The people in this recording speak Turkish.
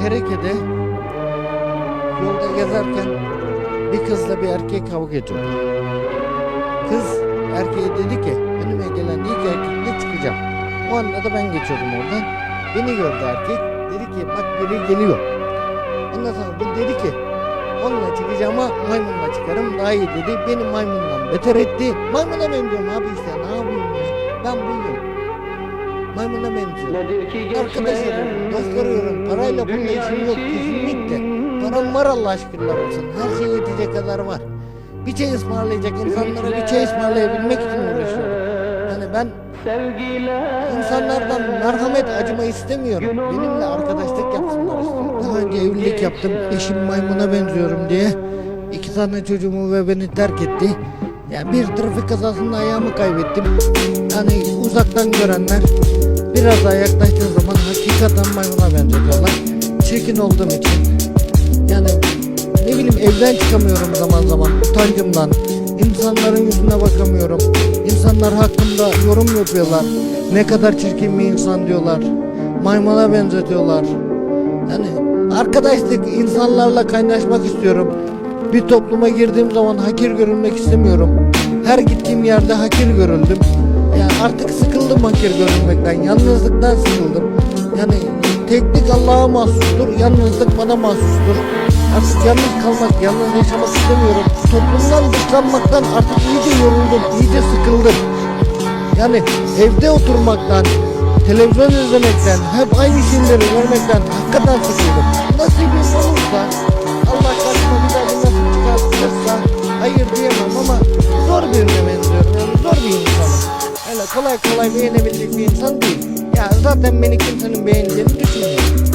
Hereke'de yolda gezerken bir kızla bir erkek kavga ediyor. Kız erkeğe dedi ki önüme gelen ilk erkekle çıkacağım. O anda da ben geçiyordum oradan. Beni gördü erkek. Dedi ki bak biri geliyor. Ondan sonra bu dedi ki onunla çıkacağım ama maymunla çıkarım daha iyi dedi. Beni maymundan beter etti. Maymuna benziyorum abi işte ne yapayım ya. Ben buyum. Maymuna ki Arkadaşlarım, dostlarıyorum. Parayla bunun işim yok kesinlikle. Param var Allah aşkına olsun. Her şey yetecek kadar var. Bir çay ısmarlayacak insanlara bir çay ısmarlayabilmek için uğraşıyorum. Yani ben insanlardan merhamet acıma istemiyorum. Benimle arkadaşlık yapsınlar istiyorum. Daha önce evlilik yaptım. Eşim maymuna benziyorum diye. İki tane çocuğumu ve beni terk etti. Yani bir trafik kazasında ayağımı kaybettim. Yani uzaktan görenler biraz daha yaklaştığın zaman hakikaten maymuna benzetiyorlar. Çirkin olduğum için. Yani ne bileyim evden çıkamıyorum zaman zaman utancımdan. İnsanların yüzüne bakamıyorum. İnsanlar hakkında yorum yapıyorlar. Ne kadar çirkin bir insan diyorlar. Maymuna benzetiyorlar. Yani arkadaşlık insanlarla kaynaşmak istiyorum. Bir topluma girdiğim zaman hakir görülmek istemiyorum. Her gittiğim yerde hakir görüldüm. Yani artık sıkıldım hakir görülmekten. Yalnızlıktan sıkıldım. Yani teknik Allah'a mahsustur. Yalnızlık bana mahsustur. Artık yalnız kalmak, yalnız yaşamak istemiyorum. Toplumdan dışlanmaktan artık iyice yoruldum, iyice sıkıldım. Yani evde oturmaktan, televizyon izlemekten, hep aynı şeyleri görmekten hakikaten sıkıldım. Nasibim olursa, kolay kolay beğenebilecek bir insan değil. Ya zaten beni kimsenin beğeneceğini düşünmüyorum.